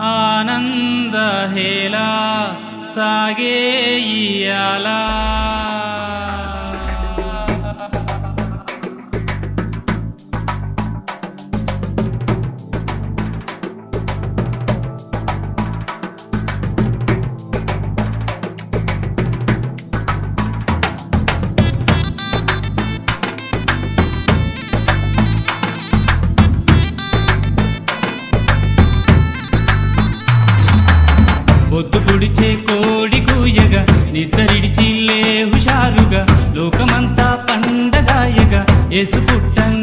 आनन्द हेला सागेयियाला పొడిచే కోడి కూయగా నిద్రడిచి హుషారుగా లోకమంతా పండగాయగా ఏసు పుట్టంగా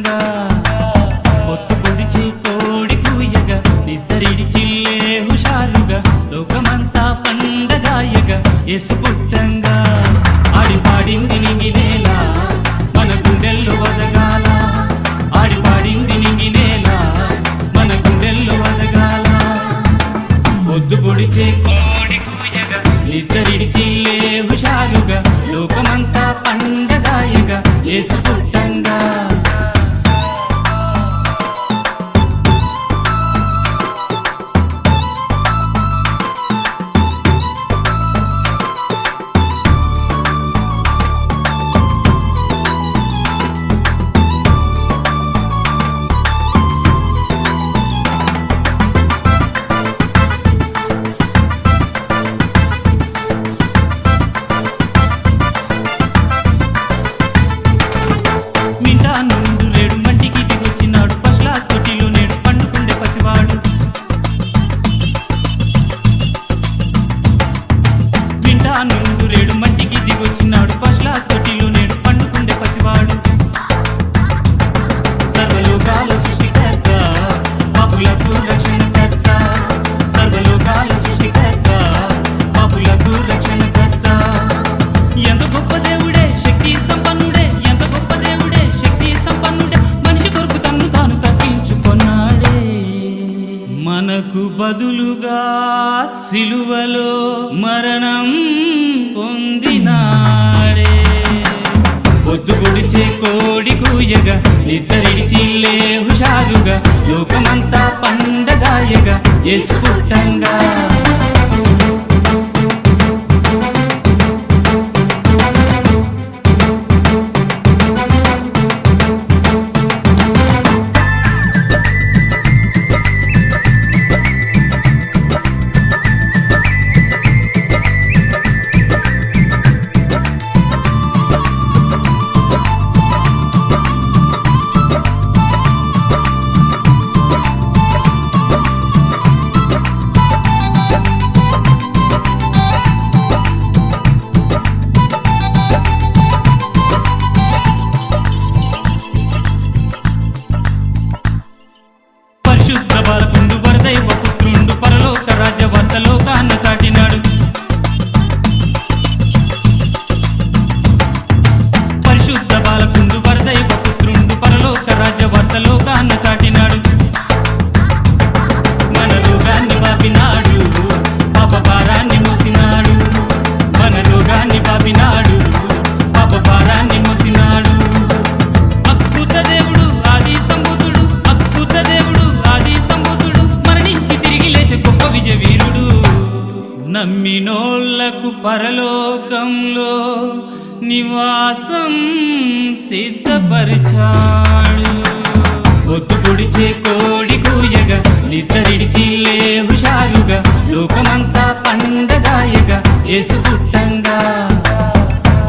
మనకు బదులుగా సిలువలో మరణం పొందినాడే. పొద్దు పొడిచే కోడి కూయగా చిల్లే హుషారుగా లోకమంతా పండగాయగా ఎసుకుంటంగా నమ్మినోళ్ళకు పరలోకంలో నివాసం సిద్ధపరిచాడు. ఒత్తు పొడిచే కోడి కూయగా నిద్రడిచి హుషారుగా లోకమంతా పండగాయగా ఏసు పుట్టంగా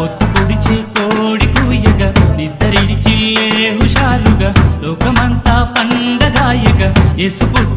ఒత్తు పొడిచే కోడి కూయగా నిద్రడిచి హుషారుగా లోకమంతా పండగాయగా ఏసు పుట్ట